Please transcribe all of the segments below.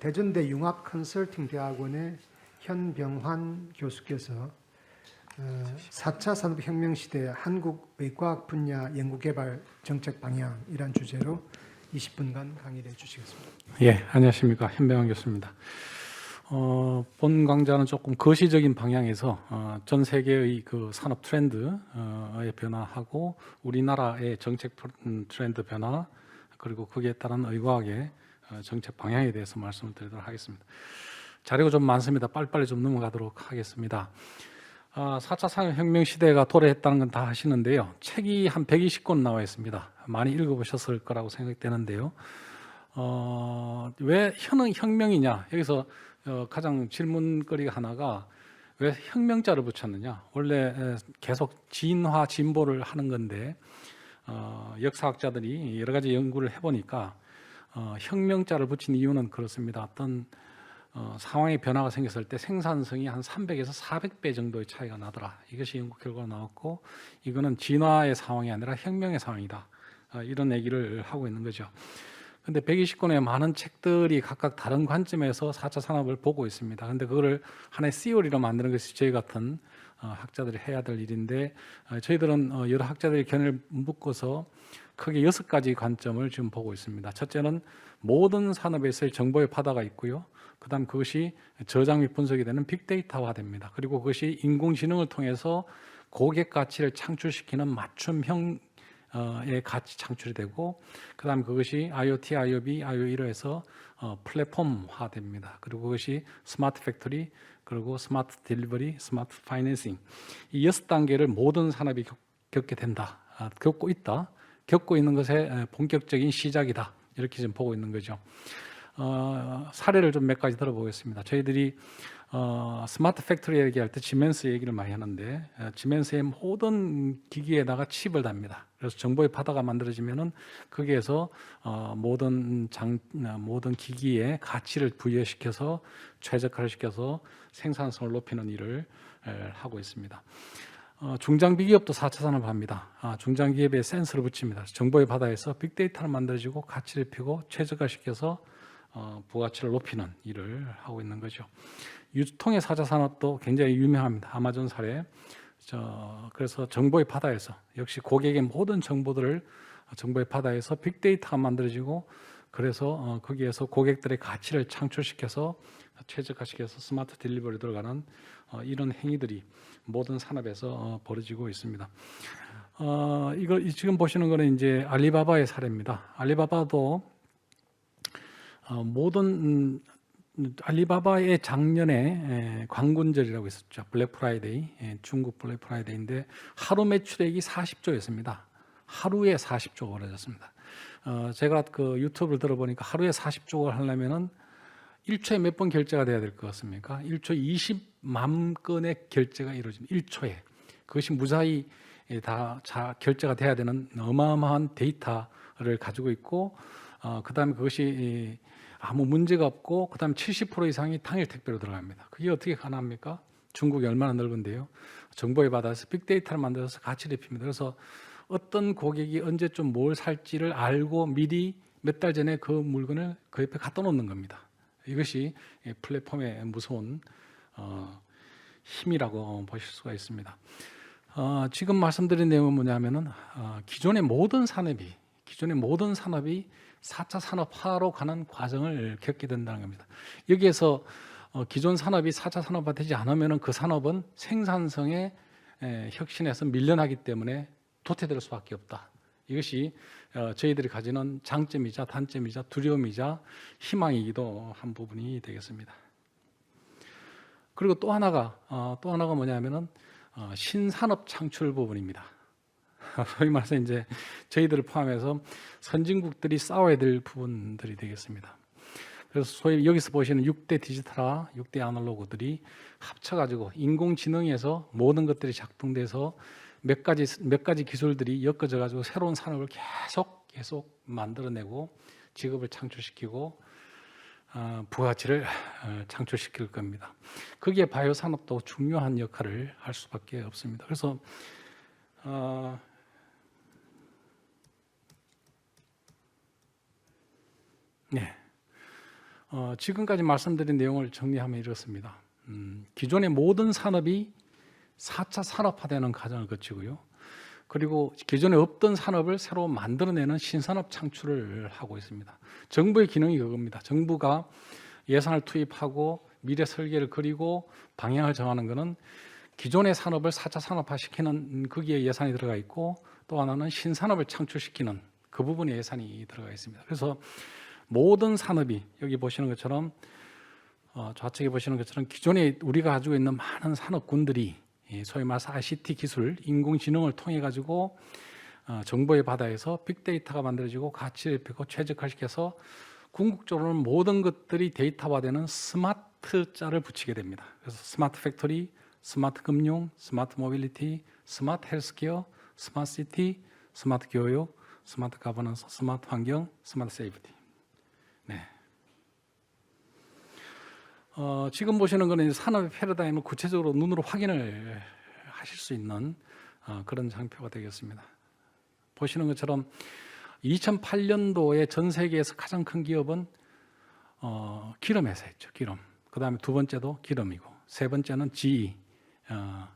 대전대 융합 컨설팅 대학원의 현병환 교수께서 어, 4차 산업혁명 시대 한국 외과학 분야 연구개발 정책 방향이란 주제로 20분간 강의를 해주시겠습니다. 예, 안녕하십니까 현병환 교수입니다. 어, 본 강좌는 조금 거시적인 방향에서 어, 전 세계의 그 산업 트렌드의 변화하고 우리나라의 정책 음, 트렌드 변화 그리고 거기에 따른 의과학의 어, 정책 방향에 대해서 말씀을 드리도록 하겠습니다. 자료가 좀 많습니다. 빨리빨리 좀 넘어가도록 하겠습니다. 아, 4차 산업혁명 시대가 도래했다는 건다 아시는데요. 책이 한 120권 나와 있습니다. 많이 읽어보셨을 거라고 생각되는데요. 어, 왜 혁명, 혁명이냐? 여기서 어, 가장 질문거리가 하나가 왜 혁명자를 붙였느냐? 원래 에, 계속 진화 진보를 하는 건데 어, 역사학자들이 여러 가지 연구를 해보니까 어, 혁명자를 붙인 이유는 그렇습니다. 어떤 어, 상황의 변화가 생겼을 때 생산성이 한 300에서 400배 정도의 차이가 나더라. 이것이 연구 결과가 나왔고 이거는 진화의 상황이 아니라 혁명의 상황이다. 어, 이런 얘기를 하고 있는 거죠. 근데 120권의 많은 책들이 각각 다른 관점에서 4차 산업을 보고 있습니다. 근데 그거를 하나의 시오리로 만드는 것이 저희 같은 어, 학자들이 해야 될 일인데 어, 저희들은 어, 여러 학자들의 견해를 묶어서 크게 여섯 가지 관점을 지금 보고 있습니다. 첫째는 모든 산업에서의 정보의 바다가 있고요. 그다음 그것이 저장 및 분석이 되는 빅데이터화 됩니다. 그리고 그것이 인공지능을 통해서 고객 가치를 창출시키는 맞춤형 의 가치 창출이 되고 그다음 그것이 IoT, IoB, IoE로 해서 어, 플랫폼화됩니다. 그리고 그것이 스마트 팩토리 그리고 스마트 딜리버리, 스마트 파이낸싱 이 여섯 단계를 모든 산업이 겪, 겪게 된다. 아, 겪고 있다. 겪고 있는 것의 본격적인 시작이다. 이렇게 지금 보고 있는 거죠. 어, 사례를 좀 몇 가지 들어보겠습니다. 저희들이 어, 스마트 팩토리 얘기할 때 지멘스 얘기를 많이 하는데 어, 지멘스의 모든 기기에다가 칩을 답니다. 그래서 정보의 바다가 만들어지면은 거기에서 어, 모든 장 어, 모든 기기에 가치를 부여시켜서 최적화를 시켜서 생산성을 높이는 일을 에, 하고 있습니다. 어, 중장비 기업도 4차 산업을 합니다. 아, 중장비 기업에 센서를 붙입니다. 정보의 바다에서 빅데이터를 만들어지고 가치를 피고 최적화시켜서 어, 부가치를 높이는 일을 하고 있는 거죠. 유통의 사자 산업도 굉장히 유명합니다. 아마존 사례. 저, 그래서 정보의 바다에서 역시 고객의 모든 정보들을 정보의 바다에서 빅데이터가 만들어지고 그래서 어, 거기에서 고객들의 가치를 창출시켜서 최적화시켜서 스마트 딜리버리 들어가는 어, 이런 행위들이 모든 산업에서 어, 벌어지고 있습니다. 어, 이거 이 지금 보시는 거는 이제 알리바바의 사례입니다. 알리바바도 어, 모든 음, 알리바바의 작년에 에, 광군절이라고 있었죠. 블랙 프라이데이, 예, 중국 블랙 프라이데이인데 하루 매출액이 40조였습니다. 하루에 40조가 벌어졌습니다. 어, 제가 그 유튜브를 들어보니까 하루에 40조를 하려면은 1초에 몇 번 결제가 돼야 될 것 같습니까? 1초 20만 건의 결제가 이루어집니다. 1초에. 그것이 무사히 다 자, 결제가 돼야 되는 어마어마한 데이터를 가지고 있고 어, 그 다음에 그것이 아무 문제가 없고 그 다음에 70% 이상이 당일 택배로 들어갑니다. 그게 어떻게 가능합니까? 중국이 얼마나 넓은데요. 정보에 받아서 빅데이터를 만들어서 가치를 입힙니다. 그래서 어떤 고객이 언제쯤 뭘 살지를 알고 미리 몇 달 전에 그 물건을 그 옆에 갖다 놓는 겁니다. 이것이 플랫폼의 무서운 어, 힘이라고 보실 수가 있습니다. 어, 지금 말씀드린 내용은 뭐냐면은 어, 기존의 모든 산업이 기존의 모든 산업이 4차 산업화로 가는 과정을 겪게 된다는 겁니다. 여기에서 어, 기존 산업이 4차 산업화 되지 않으면 그 산업은 생산성의 에, 혁신에서 밀려나기 때문에 도태될 수밖에 없다. 이것이 어, 저희들이 가지는 장점이자 단점이자 두려움이자 희망이기도 한 부분이 되겠습니다. 그리고 또 하나가 어, 또 하나가 뭐냐면은 어, 신산업 창출 부분입니다. 소위 말해서 이제 저희들을 포함해서 선진국들이 싸워야 될 부분들이 되겠습니다. 그래서 소위 여기서 보시는 6대 디지털화, 6대 아날로그들이 합쳐가지고 인공지능에서 모든 것들이 작동돼서 몇 가지 몇 가지 기술들이 엮어져 가지고 새로운 산업을 계속 계속 만들어내고 직업을 창출시키고 어, 부가치를 어, 창출시킬 겁니다. 거기에 바이오 산업도 중요한 역할을 할 수밖에 없습니다. 그래서 어, 네. 어, 지금까지 말씀드린 내용을 정리하면 이렇습니다. 음, 기존의 모든 산업이 4차 산업화되는 과정을 거치고요. 그리고 기존에 없던 산업을 새로 만들어내는 신산업 창출을 하고 있습니다. 정부의 기능이 그겁니다. 정부가 예산을 투입하고 미래 설계를 그리고 방향을 정하는 것은 기존의 산업을 4차 산업화 시키는 거기에 예산이 들어가 있고 또 하나는 신산업을 창출시키는 그 부분에 예산이 들어가 있습니다. 그래서 모든 산업이 여기 보시는 것처럼 어, 좌측에 보시는 것처럼 기존에 우리가 가지고 있는 많은 산업군들이 이 소위 말해서 ICT 기술, 인공지능을 통해 가지고 어, 정보의 바다에서 빅데이터가 만들어지고 가치를 뵙고 최적화시켜서 궁극적으로는 모든 것들이 데이터화되는 스마트 자를 붙이게 됩니다. 그래서 스마트 팩토리, 스마트 금융, 스마트 모빌리티, 스마트 헬스케어, 스마트 시티, 스마트 교육, 스마트 가버넌스, 스마트 환경, 스마트 세이프티. 네. 어, 지금 보시는 거는 산업의 패러다임을 구체적으로 눈으로 확인을 하실 수 있는 어, 그런 장표가 되겠습니다. 보시는 것처럼 2008년도에 전 세계에서 가장 큰 기업은 어, 기름 회사였죠. 기름. 그 다음에 두 번째도 기름이고 세 번째는 GE, 어,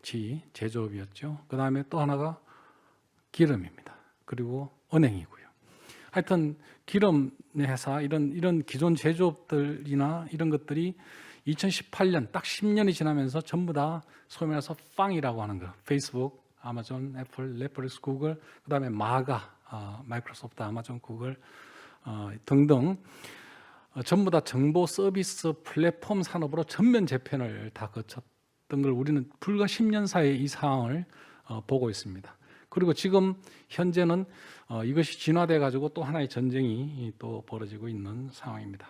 GE 제조업이었죠. 그 다음에 또 하나가 기름입니다. 그리고 은행이고요. 하여튼 기름 회사 이런 이런 기존 제조업들이나 이런 것들이 2018년 딱 10년이 지나면서 전부 다 소위 말해서 빵이라고 하는 거. 페이스북, 아마존, 애플, 넷플릭스, 구글, 그 다음에 마가, 어, 마이크로소프트, 아마존, 구글 어, 등등 어, 전부 다 정보 서비스 플랫폼 산업으로 전면 재편을 다 거쳤던 걸 우리는 불과 10년 사이에 이 상황을 어, 보고 있습니다. 그리고 지금 현재는 어, 이것이 진화돼 가지고 또 하나의 전쟁이 또 벌어지고 있는 상황입니다.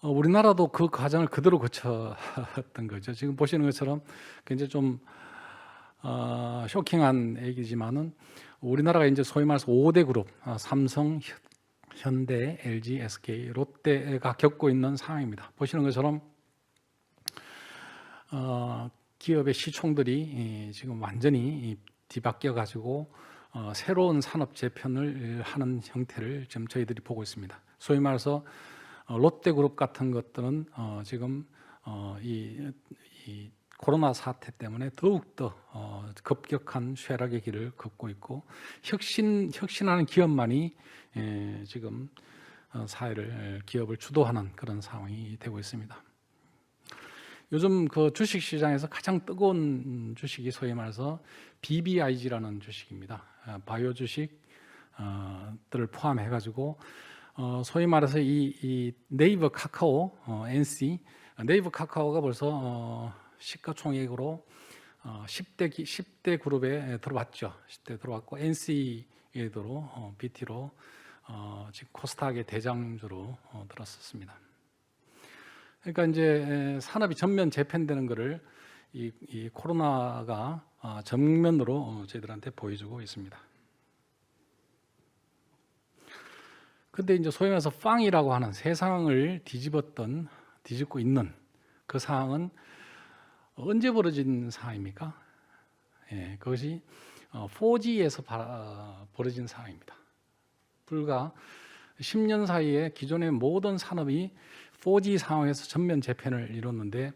어, 우리나라도 그 과정을 그대로 거쳤던 거죠. 지금 보시는 것처럼 굉장히 좀 어, 쇼킹한 얘기지만은 우리나라가 이제 소위 말해서 5대 그룹, 아, 삼성, 현- 현대, LG, SK, 롯데가 겪고 있는 상황입니다. 보시는 것처럼 어, 기업의 시총들이 이, 지금 완전히 이, 뒤바뀌어 가지고 어, 새로운 산업 재편을 하는 형태를 지금 저희들이 보고 있습니다. 소위 말해서 어, 롯데그룹 같은 것들은 어, 지금 어, 이, 이 코로나 사태 때문에 더욱 더 어, 급격한 쇠락의 길을 걷고 있고 혁신 혁신하는 기업만이 에, 지금 어, 사회를 기업을 주도하는 그런 상황이 되고 있습니다. 요즘 그 주식 시장에서 가장 뜨거운 주식이 소위 말해서 BBIG라는 주식입니다. 아, 바이오 주식들을 포함해 가지고 어, 소위 말해서 이, 이 네이버 카카오 어, NC 네이버 카카오가 벌써 어, 시가총액으로 어, 10대 기, 10대 그룹에 들어왔죠. 10대 들어왔고 NC에도 어, BT로 어, 지금 코스닥의 대장주로 어, 들었었습니다. 그러니까 이제 에, 산업이 전면 재편되는 것을 이, 이 코로나가 아, 정면으로 어, 저희들한테 보여주고 있습니다. 근데 이제 소위 말해서 빵이라고 하는 세상을 뒤집었던 뒤집고 있는 그 상황은 언제 벌어진 상황입니까? 예, 그것이 어, 4G에서 바, 벌어진 상황입니다. 불과 10년 사이에 기존의 모든 산업이 4G 상황에서 전면 재편을 이뤘는데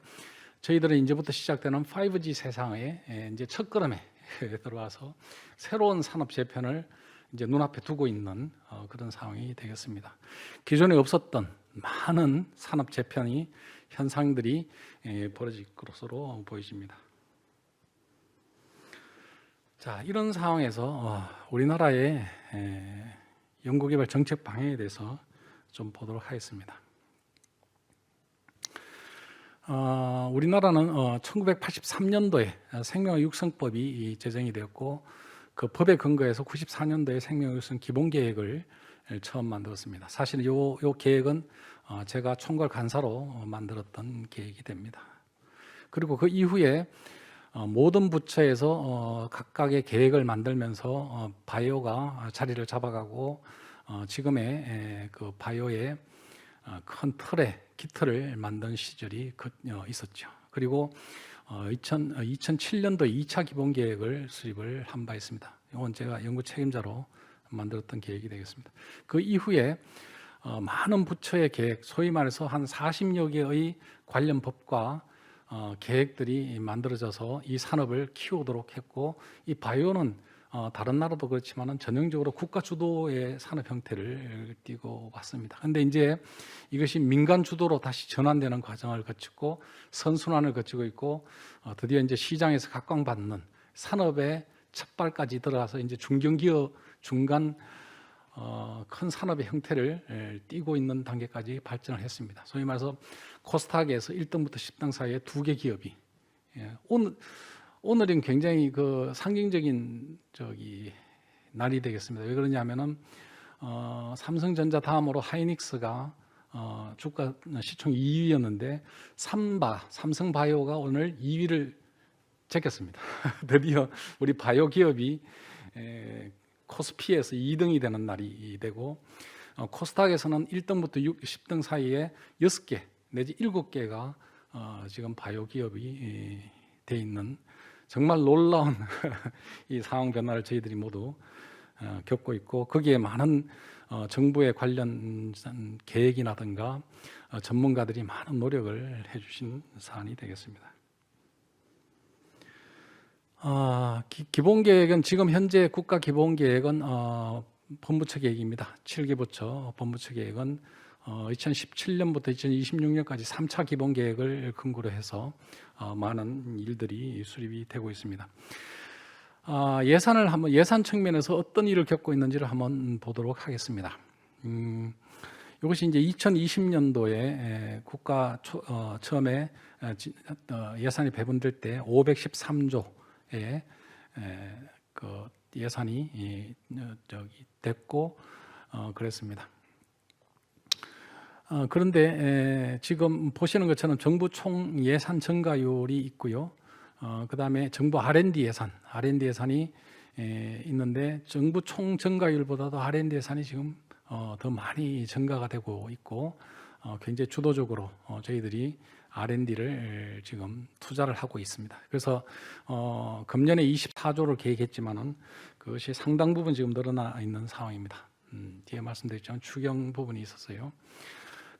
저희들은 이제부터 시작되는 5G 세상에 예, 이제 첫 걸음에 들어와서 새로운 산업 재편을 이제 눈앞에 두고 있는 어, 그런 상황이 되겠습니다. 기존에 없었던 많은 산업 재편이 현상들이 예, 벌어질 것으로 보여집니다. 자 이런 상황에서 어, 우리나라의 에, 연구개발 정책 방향에 대해서 좀 보도록 하겠습니다. 어, 우리나라는 어, 1983년도에 생명 육성법이 이 제정이 되었고 그 법에 근거해서 94년도에 생명 육성 기본 계획을 처음 만들었습니다. 사실은 요, 요 계획은 어, 제가 총괄 간사로 어, 만들었던 계획이 됩니다. 그리고 그 이후에 어, 모든 부처에서 어, 각각의 계획을 만들면서 어, 바이오가 자리를 잡아가고 어, 지금의 에, 그 바이오의 어, 큰 틀에 기틀을 만든 시절이 그, 어, 있었죠. 그리고 어, 2000, 2007년도 2차 기본 계획을 수립을 한 바 있습니다. 이건 제가 연구 책임자로 만들었던 계획이 되겠습니다. 그 이후에 어, 많은 부처의 계획, 소위 말해서 한 40여 개의 관련 법과 어, 계획들이 만들어져서 이 산업을 키우도록 했고 이 바이오는 어, 다른 나라도 그렇지만은 전형적으로 국가 주도의 산업 형태를 띠고 왔습니다. 근데 이제 이것이 민간 주도로 다시 전환되는 과정을 거치고 선순환을 거치고 있고 어, 드디어 이제 시장에서 각광받는 산업의 첫 발까지 들어가서 이제 중견기업 중간 어, 큰 산업의 형태를 에, 띠고 있는 단계까지 발전을 했습니다. 소위 말해서 코스닥에서 1등부터 10등 사이에 두 개 기업이 예, 오늘 오늘은 굉장히 그 상징적인 저기 날이 되겠습니다. 왜 그러냐면은 어, 삼성전자 다음으로 하이닉스가 어, 주가 시총 2위였는데 삼바 삼성바이오가 오늘 2위를 제꼈습니다. 드디어 우리 바이오 기업이 에, 코스피에서 2등이 되는 날이 되고 어, 코스닥에서는 1등부터 6, 10등 사이에 6개 내지 7개가 어, 지금 바이오 기업이 이, 돼 있는 정말 놀라운 이 상황 변화를 저희들이 모두 어, 겪고 있고 거기에 많은 어, 정부의 관련 계획이라든가 어, 전문가들이 많은 노력을 해주신 사안이 되겠습니다. 아, 기, 기본 계획은 지금 현재 국가 기본 계획은 어, 본부처 계획입니다. 7개 부처 본부처 계획은 어, 2017년부터 2026년까지 3차 기본 계획을 근거로 해서 어, 많은 일들이 수립이 되고 있습니다. 아, 예산을 한번 예산 측면에서 어떤 일을 겪고 있는지를 한번 보도록 하겠습니다. 음, 이것이 이제 2020년도에 국가 초, 어, 처음에 에, 지- 어, 예산이 배분될 때 513조의 에, 그 예산이 이, 어, 저기 됐고 어, 그랬습니다. 어, 그런데 에, 지금 보시는 것처럼 정부 총 예산 증가율이 있고요. 어, 그다음에 정부 R&D 예산, R&D 예산이 에, 있는데 정부 총 증가율보다도 R&D 예산이 지금 어, 더 많이 증가가 되고 있고 어, 굉장히 주도적으로 어, 저희들이 R&D를 지금 투자를 하고 있습니다. 그래서 어, 금년에 24조를 계획했지만은 그것이 상당 부분 지금 늘어나 있는 상황입니다. 음, 뒤에 말씀드렸지만 추경 부분이 있었어요.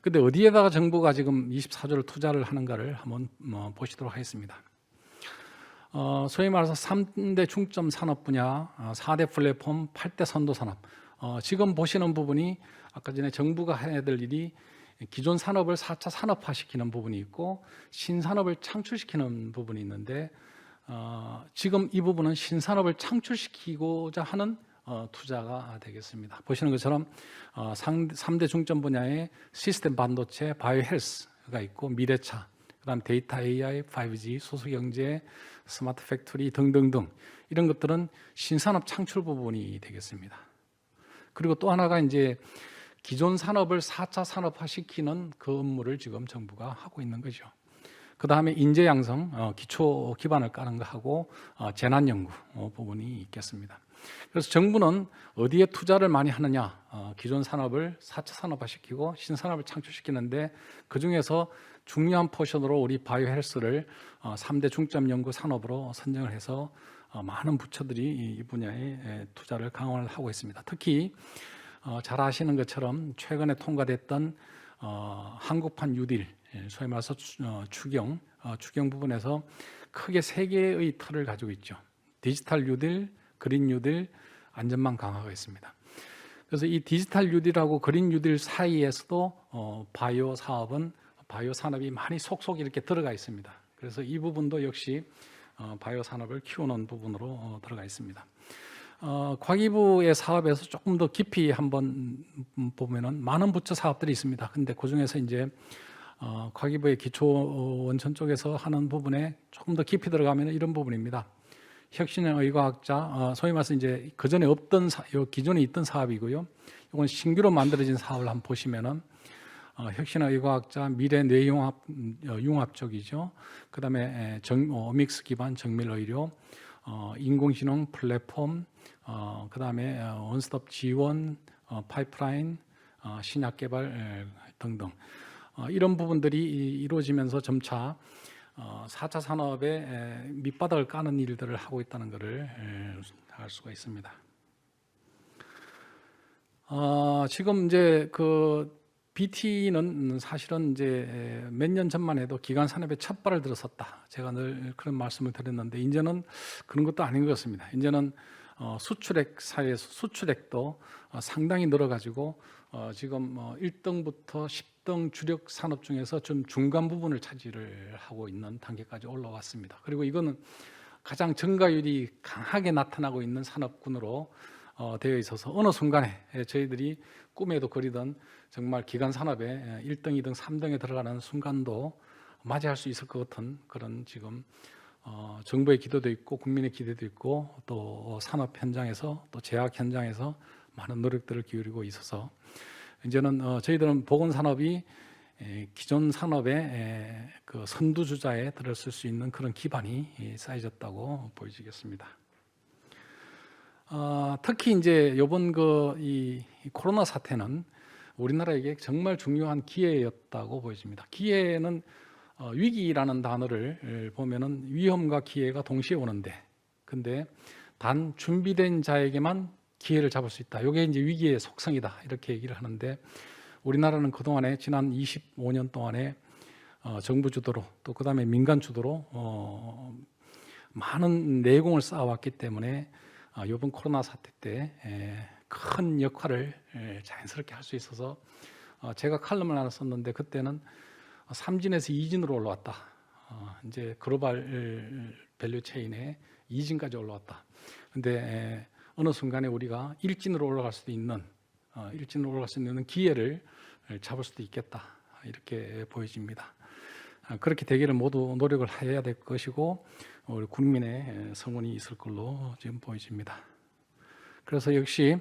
근데 어디에다가 정부가 지금 24조를 투자를 하는가를 한번 뭐 보시도록 하겠습니다. 어, 소위 말해서 3대 중점 산업 분야, 어, 4대 플랫폼, 8대 선도 산업. 어, 지금 보시는 부분이 아까 전에 정부가 해야 될 일이 기존 산업을 4차 산업화시키는 부분이 있고 신산업을 창출시키는 부분이 있는데 어, 지금 이 부분은 신산업을 창출시키고자 하는 어, 투자가 되겠습니다. 보시는 것처럼 어, 3대 중점 분야의 시스템 반도체, 바이오 헬스가 있고 미래차, 그다음 데이터 AI, 5G, 소수 경제, 스마트 팩토리 등등등 이런 것들은 신산업 창출 부분이 되겠습니다. 그리고 또 하나가 이제 기존 산업을 4차 산업화 시키는 그 업무를 지금 정부가 하고 있는 거죠. 그 다음에 인재 양성, 어, 기초 기반을 까는 거 하고 어, 재난 연구 어, 부분이 있겠습니다. 그래서 정부는 어디에 투자를 많이 하느냐? 어, 기존 산업을 4차 산업화 시키고 신산업을 창출시키는데 그 중에서 중요한 포션으로 우리 바이오 헬스를 어, 3대 중점 연구 산업으로 선정을 해서 어, 많은 부처들이 이- 이 분야에 에, 투자를 강화를 하고 있습니다. 특히 어, 잘 아시는 것처럼 최근에 통과됐던 어, 한국판 뉴딜, 예, 소위 말해서 추, 어, 추경, 어, 추경 부분에서 크게 세 개의 틀을 가지고 있죠. 디지털 뉴딜, 그린 뉴딜, 안전망 강화가 있습니다. 그래서 이 디지털 뉴딜하고 그린 뉴딜 사이에서도 어, 바이오 사업은 바이오 산업이 많이 속속 이렇게 들어가 있습니다. 그래서 이 부분도 역시 어, 바이오 산업을 키우는 부분으로 어, 들어가 있습니다. 어, 과기부의 사업에서 조금 더 깊이 한번 음, 보면은 많은 부처 사업들이 있습니다. 근데 그 중에서 이제 어, 과기부의 기초 원천 쪽에서 하는 부분에 조금 더 깊이 들어가면 이런 부분입니다. 혁신의 의과학자, 어, 소위 말해서 이제 그 전에 없던 사, 요 기존에 있던 사업이고요. 이건 신규로 만들어진 사업을 한번 보시면은 어, 혁신의 의과학자, 미래 뇌융합 음, 어, 융합 쪽이죠. 그다음에 에, 정, 어, 믹스 기반 정밀 의료, 어, 인공지능 플랫폼, 어, 그다음에 어, 원스톱 지원, 어, 파이프라인, 어, 신약 개발 에, 등등 어, 이런 부분들이 이- 이루어지면서 점차 어, 4차 산업의 에, 밑바닥을 까는 일들을 하고 있다는 것을 에, 알 수가 있습니다. 어, 어, 지금 이제 그 BT는 사실은 이제 몇 년 전만 해도 기간 산업에 첫 발을 들었었다. 제가 늘 그런 말씀을 드렸는데 이제는 그런 것도 아닌 것 같습니다. 이제는 어, 수출액 사이에서 수출액도 어, 상당히 늘어가지고 어, 지금 어, 1등부터 10 등 주력 산업 중에서 좀 중간 부분을 차지를 하고 있는 단계까지 올라왔습니다. 그리고 이거는 가장 증가율이 강하게 나타나고 있는 산업군으로 어, 되어 있어서 어느 순간에 예, 저희들이 꿈에도 그리던 정말 기간 산업에 예, 1등, 2등, 3등에 들어가는 순간도 맞이할 수 있을 것 같은 그런 지금 어, 정부의 기도도 있고 국민의 기대도 있고 또 산업 현장에서 또 제약 현장에서 많은 노력들을 기울이고 있어서 이제는 어, 저희들은 보건 산업이 에, 기존 산업의 에, 그 선두주자에 들었을 수 있는 그런 기반이 이, 쌓여졌다고 보여지겠습니다. 어, 특히 이제 이번 그 이 코로나 사태는 우리나라에게 정말 중요한 기회였다고 보여집니다. 기회는 어, 위기라는 단어를 보면은 위험과 기회가 동시에 오는데, 근데 단 준비된 자에게만 기회를 잡을 수 있다. 이게 이제 위기의 속성이다. 이렇게 얘기를 하는데, 우리나라는 그 동안에 지난 25년 동안에 어, 정부 주도로 또 그다음에 민간 주도로 어, 많은 내공을 쌓아왔기 때문에 어, 이번 코로나 사태 때큰 역할을 에, 자연스럽게 할 수 있어서 어, 제가 칼럼을 하나 썼는데 그때는 3진에서 2진으로 올라왔다. 어, 이제 글로벌 밸류 체인에 2진까지 올라왔다. 근데 에, 어느 순간에 우리가 1진으로 올라갈 수도 있는 어, 1진으로 올라갈 수 있는 기회를 잡을 수도 있겠다. 이렇게 보여집니다. 아, 그렇게 되기를 모두 노력을 해야 될 것이고 우리 국민의 성원이 있을 걸로 지금 보여집니다. 그래서 역시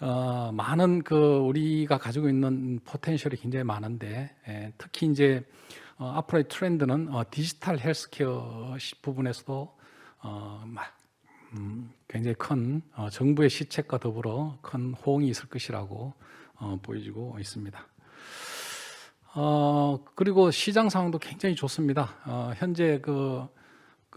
어, 많은 그 우리가 가지고 있는 포텐셜이 굉장히 많은데 에, 특히 이제 어, 앞으로의 트렌드는 어, 디지털 헬스케어 시- 부분에서도 음, 굉장히 큰 어, 정부의 시책과 더불어 큰 호응이 있을 것이라고 어, 보여지고 있습니다. 어, 그리고 시장 상황도 굉장히 좋습니다. 어, 현재 그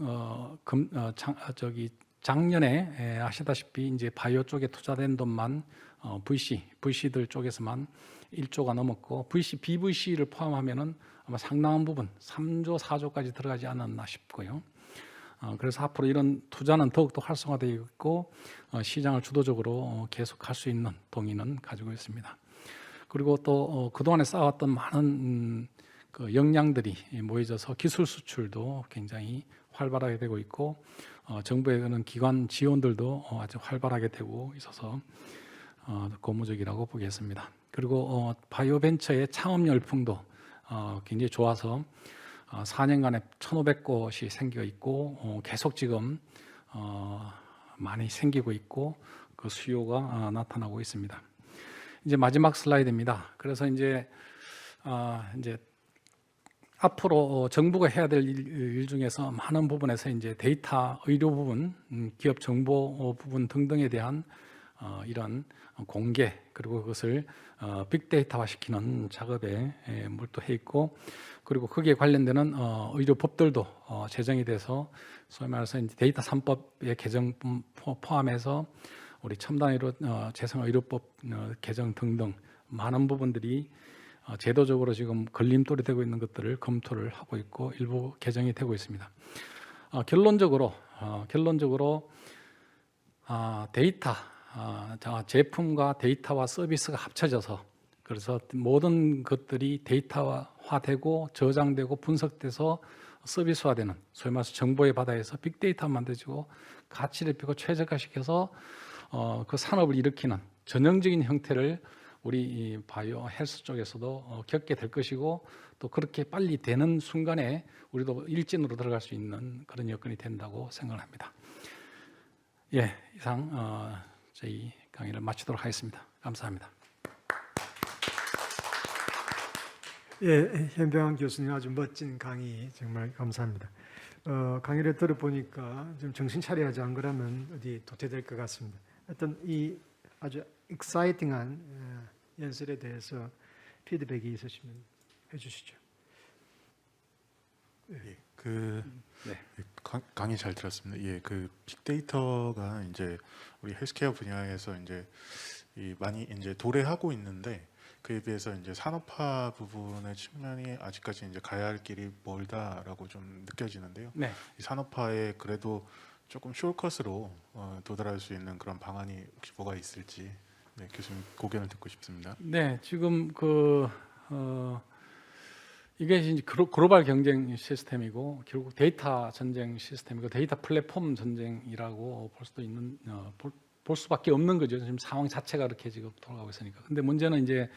어, 금, 어, 장, 아, 저기 작년에 에, 아시다시피 이제 바이오 쪽에 투자된 돈만 어, VC, VC들 쪽에서만 1조가 넘었고 VC, BVC를 포함하면은 아마 상당한 부분 3조, 4조까지 들어가지 않았나 싶고요. 어, 그래서 앞으로 이런 투자는 더욱더 활성화되어 있고 어, 시장을 주도적으로 어, 계속할 수 있는 동의는 가지고 있습니다. 그리고 또 어, 그동안에 쌓아왔던 많은 음, 그 역량들이 모여져서 기술 수출도 굉장히 활발하게 되고 있고 그런 기관 지원들도 어, 아주 활발하게 되고 있어서 어, 고무적이라고 보겠습니다. 그리고 어, 바이오 벤처의 창업 열풍도 어, 굉장히 좋아서 어, 4년간에 1,500곳이 생겨 있고 어, 계속 지금 어, 많이 생기고 있고 그 수요가 어, 나타나고 있습니다. 이제 마지막 슬라이드입니다. 그래서 이제 아, 이제 앞으로 어, 정부가 해야 될 일, 일 중에서 많은 부분에서 이제 데이터 의료 부분, 음, 기업 정보 어, 부분 등등에 대한 어, 이런 공개 그리고 그것을 어, 빅데이터화 시키는 작업에 에, 몰두해 있고 그리고 거기에 관련되는 어, 의료 법들도 어, 제정이 돼서 소위 말해서 데이터 3법의 개정 포- 포함해서 우리 첨단 의료 어, 재생 의료법 어, 개정 등등 많은 부분들이 어, 제도적으로 지금 걸림돌이 되고 있는 것들을 검토를 하고 있고 일부 개정이 되고 있습니다. 어, 결론적으로 어, 결론적으로 아, 데이터 제품과 데이터와 서비스가 합쳐져서 그래서 모든 것들이 데이터화되고 저장되고 분석돼서 서비스화되는 소위 말해서 정보의 바다에서 빅데이터 만들어지고 가치를 펴고 최적화시켜서 어, 그 산업을 일으키는 전형적인 형태를 우리 이 바이오 헬스 쪽에서도 어, 겪게 될 것이고 또 그렇게 빨리 되는 순간에 우리도 일진으로 들어갈 수 있는 그런 여건이 된다고 생각을 합니다. 예, 이상 어, 저희 강의를 마치도록 하겠습니다. 감사합니다. 예, 현병환 교수님 아주 멋진 강의 정말 감사합니다. 어, 강의를 들어보니까 좀 정신 차려야지 안 그러면 어디 도태될 것 같습니다. 하여튼 이 아주 익사이팅한 어, 연설에 대해서 피드백이 있으시면 해주시죠. 예, 그 네. 강- 강의 잘 들었습니다. 예, 그 빅데이터가 이제 우리 헬스케어 분야에서 이제 이 많이 이제 도래하고 있는데 그에 비해서 이제 산업화 부분의 측면이 아직까지 이제 가야 할 길이 멀다라고 좀 느껴지는데요. 네. 이 산업화에 그래도 조금 숄컷으로 어, 도달할 수 있는 그런 방안이 혹시 뭐가 있을지 네, 교수님 고견을 듣고 싶습니다. 네, 지금 그 어, 이게 이제 글로- 글로벌 경쟁 시스템이고 결국 데이터 전쟁 시스템이고 데이터 플랫폼 전쟁이라고 볼 수도 있는 어, 볼, 볼 수밖에 없는 거죠. 지금 상황 자체가 그렇게 지금 돌아가고 있으니까. 근데 문제는 이제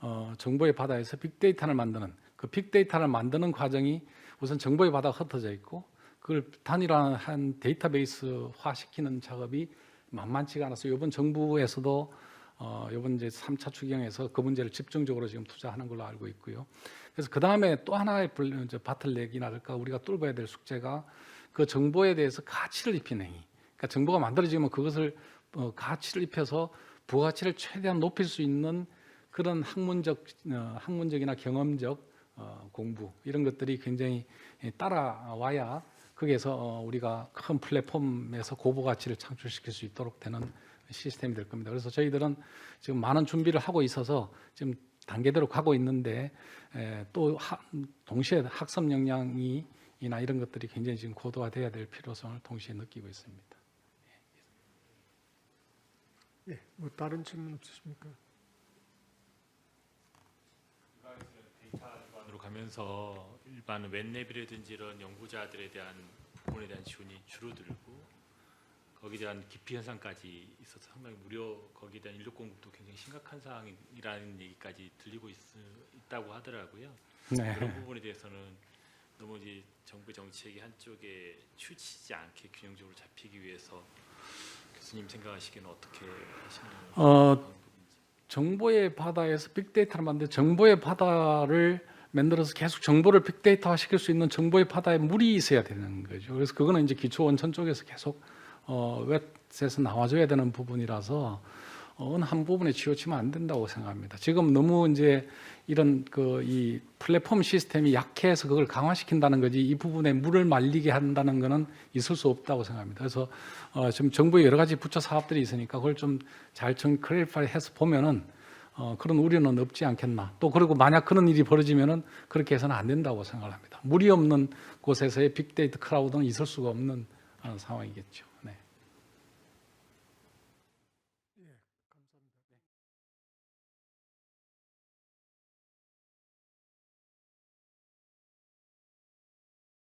어, 정보의 바다에서 빅데이터를 만드는 그 빅데이터를 만드는 과정이 우선 정보의 바다가 흩어져 있고 그걸 단일화한 데이터베이스화 시키는 작업이 만만치가 않아서 이번 정부에서도 어, 이번 이제 3차 추경에서 그 문제를 집중적으로 지금 투자하는 걸로 알고 있고요. 그래서 그 다음에 또 하나의 바틀렉이랄까 우리가 뚫어야 될 숙제가 그 정보에 대해서 가치를 입히는 행위. 그러니까 정보가 만들어지면 그것을 어, 가치를 입혀서 부가치를 최대한 높일 수 있는 그런 학문적 어, 학문적이나 경험적 어, 공부 이런 것들이 굉장히 예, 따라와야 거기에서 어, 우리가 큰 플랫폼에서 고부 가치를 창출시킬 수 있도록 되는 시스템이 될 겁니다. 그래서 저희들은 지금 많은 준비를 하고 있어서 지금 단계대로 가고 있는데 에, 또 하, 동시에 학습 역량이 이나 이런 것들이 굉장히 지금 고도화돼야 될 필요성을 동시에 느끼고 있습니다. 예, 뭐 다른 질문 없으십니까? 데이터 기반으로 가면서 일반 웹랩이라든지 이런 연구자들에 대한 부분에 대한 지원이 줄어들고 거기에 대한 기피 현상까지 있어서 상당히 무려 거기에 대한 인력 공급도 굉장히 심각한 상황이라는 얘기까지 들리고 있, 있다고 하더라고요. 네. 그런 부분에 대해서는 너무 이제 정부 정책이 한쪽에 치우치지 않게 균형적으로 잡히기 위해서 교수님 생각하시기에는 어떻게 하시는 어, 방법인지. 정보의 바다에서 빅데이터를 만들 정보의 바다를 만들어서 계속 정보를 빅데이터화 시킬 수 있는 정보의 바다에 물이 있어야 되는 거죠. 그래서 그거는 이제 기초 원천 쪽에서 계속 어, 웹에서 나와줘야 되는 부분이라서 어, 어느 한 부분에 치우치면 안 된다고 생각합니다. 지금 너무 이제 이런 그 이 플랫폼 시스템이 약해서 그걸 강화시킨다는 거지 이 부분에 물을 말리게 한다는 거는 있을 수 없다고 생각합니다. 그래서 어, 지금 정부의 여러 가지 부처 사업들이 있으니까 그걸 좀잘 클리파이 해서 보면은 어, 그런 우려는 없지 않겠나. 또 그리고 만약 그런 일이 벌어지면은 그렇게 해서는 안 된다고 생각합니다. 물이 없는 곳에서의 빅데이터 클라우드는 있을 수가 없는 어, 상황이겠죠.